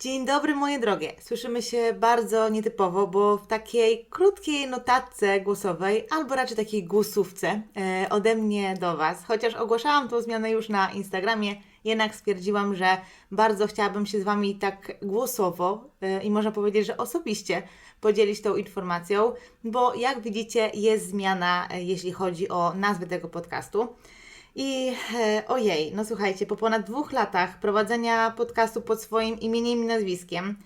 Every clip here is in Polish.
Dzień dobry moje drogie. Słyszymy się bardzo nietypowo, bo w takiej krótkiej notatce głosowej, albo raczej takiej głosówce e, ode mnie do Was, chociaż ogłaszałam tą zmianę już na Instagramie, jednak stwierdziłam, że bardzo chciałabym się z Wami tak głosowo e, i można powiedzieć, że osobiście podzielić tą informacją, bo jak widzicie jest zmiana, e, jeśli chodzi o nazwę tego podcastu. I e, ojej, no słuchajcie, po ponad dwóch latach prowadzenia podcastu pod swoim imieniem i nazwiskiem,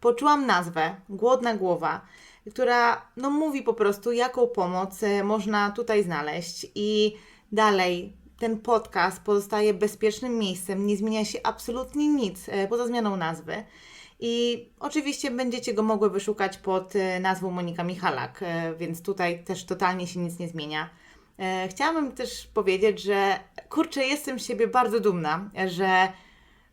poczułam nazwę Głodna Głowa, która no, mówi po prostu, jaką pomoc e, można tutaj znaleźć. I dalej ten podcast pozostaje bezpiecznym miejscem, nie zmienia się absolutnie nic e, poza zmianą nazwy. I oczywiście będziecie go mogły wyszukać pod nazwą Monika Michalak, więc tutaj też totalnie się nic nie zmienia. E, Chciałabym też powiedzieć, że kurczę, jestem z siebie bardzo dumna, że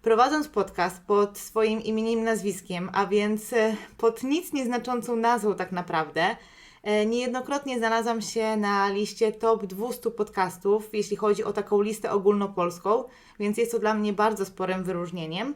prowadząc podcast pod swoim imieniem i nazwiskiem, a więc e, pod nic nieznaczącą nazwą tak naprawdę, e, niejednokrotnie znalazłam się na liście top 200 podcastów, jeśli chodzi o taką listę ogólnopolską, więc jest to dla mnie bardzo sporym wyróżnieniem.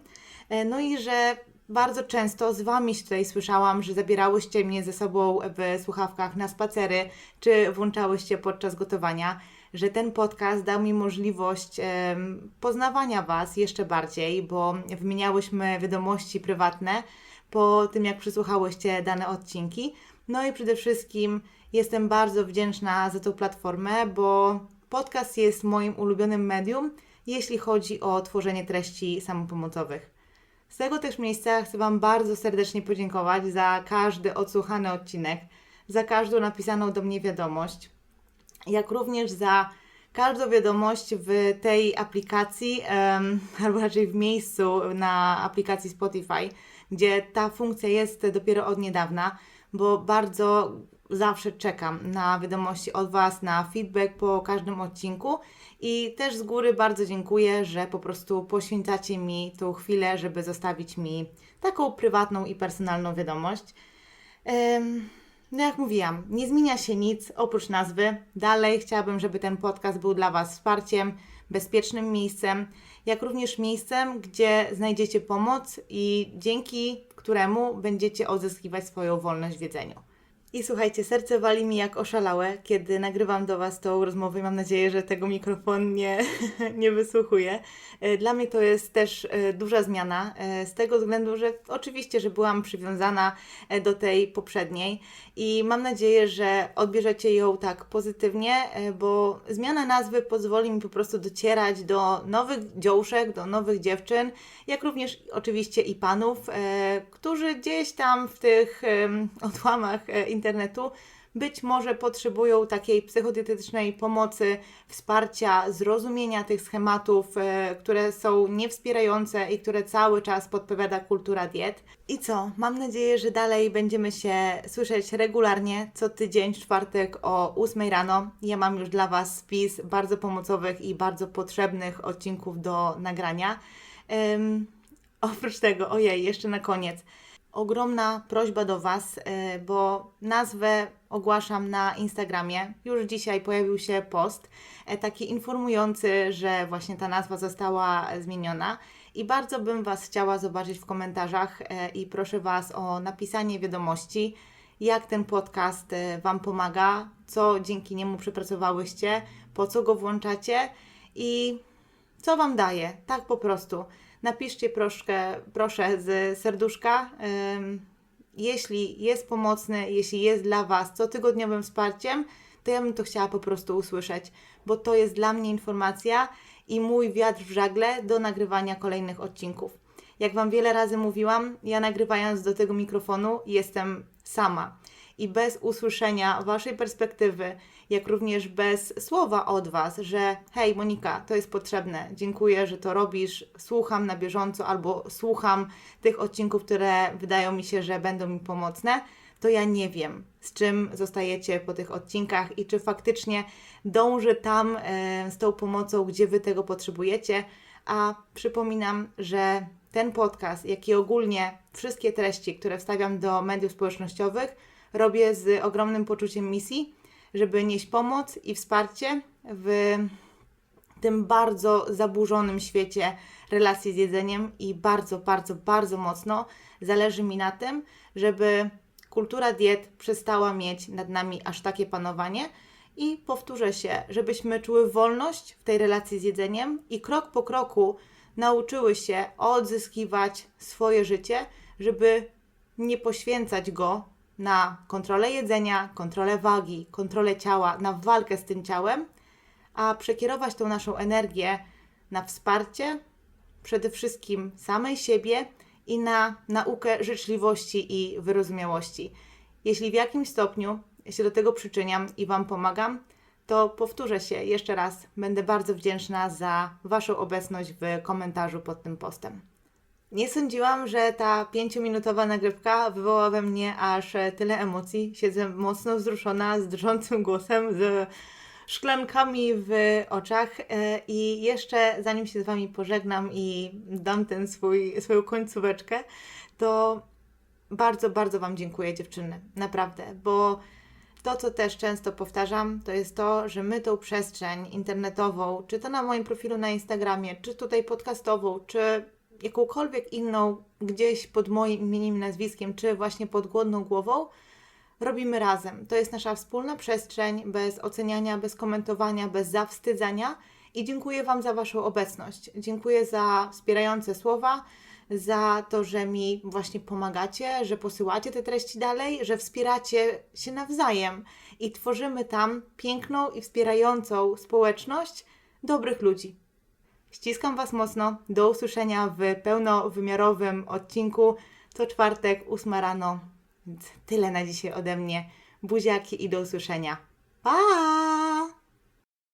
No i że bardzo często z Wami tutaj słyszałam, że zabierałyście mnie ze sobą w słuchawkach na spacery, czy włączałyście podczas gotowania, że ten podcast dał mi możliwość em, poznawania Was jeszcze bardziej, bo wymieniałyśmy wiadomości prywatne po tym, jak przysłuchałyście dane odcinki. No i przede wszystkim jestem bardzo wdzięczna za tą platformę, bo podcast jest moim ulubionym medium, jeśli chodzi o tworzenie treści samopomocowych. Z tego też miejsca chcę Wam bardzo serdecznie podziękować za każdy odsłuchany odcinek, za każdą napisaną do mnie wiadomość, jak również za każdą wiadomość w tej aplikacji, em, albo raczej w miejscu na aplikacji Spotify, gdzie ta funkcja jest dopiero od niedawna, bo bardzo zawsze czekam na wiadomości od Was, na feedback po każdym odcinku i też z góry bardzo dziękuję, że po prostu poświęcacie mi tą chwilę, żeby zostawić mi taką prywatną i personalną wiadomość. No jak mówiłam, nie zmienia się nic oprócz nazwy. Dalej chciałabym, żeby ten podcast był dla Was wsparciem, bezpiecznym miejscem, jak również miejscem, gdzie znajdziecie pomoc i dzięki któremu będziecie odzyskiwać swoją wolność w. I słuchajcie, serce wali mi jak oszalałe, kiedy nagrywam do Was tą rozmowę mam nadzieję, że tego mikrofon nie, nie wysłuchuje. E, Dla mnie to jest też e, duża zmiana, e, z tego względu, że oczywiście, że byłam przywiązana do tej poprzedniej i mam nadzieję, że odbierzecie ją tak pozytywnie, bo zmiana nazwy pozwoli mi po prostu docierać do nowych dziążek, do nowych dziewczyn, jak również oczywiście i panów, którzy gdzieś tam w tych odłamach e, internetu być może potrzebują takiej psychodietetycznej pomocy, wsparcia, zrozumienia tych schematów, e, które są niewspierające i które cały czas podpowiada kultura diet. I co? Mam nadzieję, że dalej będziemy się słyszeć regularnie, co tydzień czwartek o 8 rano. Ja mam już dla Was spis bardzo pomocowych i bardzo potrzebnych odcinków do nagrania. Em, oprócz tego, ojej, jeszcze na koniec ogromna prośba do Was, e, bo nazwę ogłaszam na Instagramie. Już dzisiaj pojawił się post e, taki informujący, że właśnie ta nazwa została zmieniona. I bardzo bym Was chciała zobaczyć w komentarzach e, i proszę Was o napisanie wiadomości, jak ten podcast e, Wam pomaga, co dzięki niemu przepracowałyście, po co go włączacie i co Wam daje, tak po prostu. Napiszcie proszkę, proszę z serduszka, jeśli jest pomocny, jeśli jest dla Was cotygodniowym wsparciem, to ja bym to chciała po prostu usłyszeć, bo to jest dla mnie informacja i mój wiatr w żagle do nagrywania kolejnych odcinków. Jak Wam wiele razy mówiłam, ja nagrywając do tego mikrofonu jestem sama i bez usłyszenia Waszej perspektywy, jak również bez słowa od Was, że hej Monika, to jest potrzebne, dziękuję, że to robisz, słucham na bieżąco albo słucham tych odcinków, które wydają mi się, że będą mi pomocne, to ja nie wiem, z czym zostajecie po tych odcinkach i czy faktycznie dążę tam e, z tą pomocą, gdzie Wy tego potrzebujecie. A przypominam, że ten podcast, jak i ogólnie wszystkie treści, które wstawiam do mediów społecznościowych, robię z ogromnym poczuciem misji, żeby nieść pomoc i wsparcie w tym bardzo zaburzonym świecie relacji z jedzeniem i bardzo, bardzo, bardzo mocno zależy mi na tym, żeby kultura diet przestała mieć nad nami aż takie panowanie. I powtórzę się, żebyśmy czuły wolność w tej relacji z jedzeniem i krok po kroku nauczyły się odzyskiwać swoje życie, żeby nie poświęcać go na kontrolę jedzenia, kontrolę wagi, kontrolę ciała, na walkę z tym ciałem, a przekierować tą naszą energię na wsparcie przede wszystkim samej siebie i na naukę życzliwości i wyrozumiałości. Jeśli w jakimś stopniu się do tego przyczyniam i Wam pomagam, to powtórzę się jeszcze raz. Będę bardzo wdzięczna za Waszą obecność w komentarzu pod tym postem. Nie sądziłam, że ta pięciominutowa nagrywka wywoła we mnie aż tyle emocji. Siedzę mocno wzruszona, z drżącym głosem, z szklankami w oczach. E, I jeszcze zanim się z Wami pożegnam i dam ten swój, swoją końcóweczkę, to bardzo, bardzo Wam dziękuję, dziewczyny. Naprawdę, bo to, co też często powtarzam, to jest to, że my tą przestrzeń internetową, czy to na moim profilu na Instagramie, czy tutaj podcastową, czy jakąkolwiek inną gdzieś pod moim imieniem, nazwiskiem, czy właśnie pod głodną głową, robimy razem. To jest nasza wspólna przestrzeń, bez oceniania, bez komentowania, bez zawstydzania. I dziękuję Wam za Waszą obecność. Dziękuję za wspierające słowa, za to, że mi właśnie pomagacie, że posyłacie te treści dalej, że wspieracie się nawzajem i tworzymy tam piękną i wspierającą społeczność dobrych ludzi. Ściskam Was mocno. Do usłyszenia w pełnowymiarowym odcinku. To czwartek, 8 rano. Tyle na dzisiaj ode mnie. Buziaki i do usłyszenia. Pa!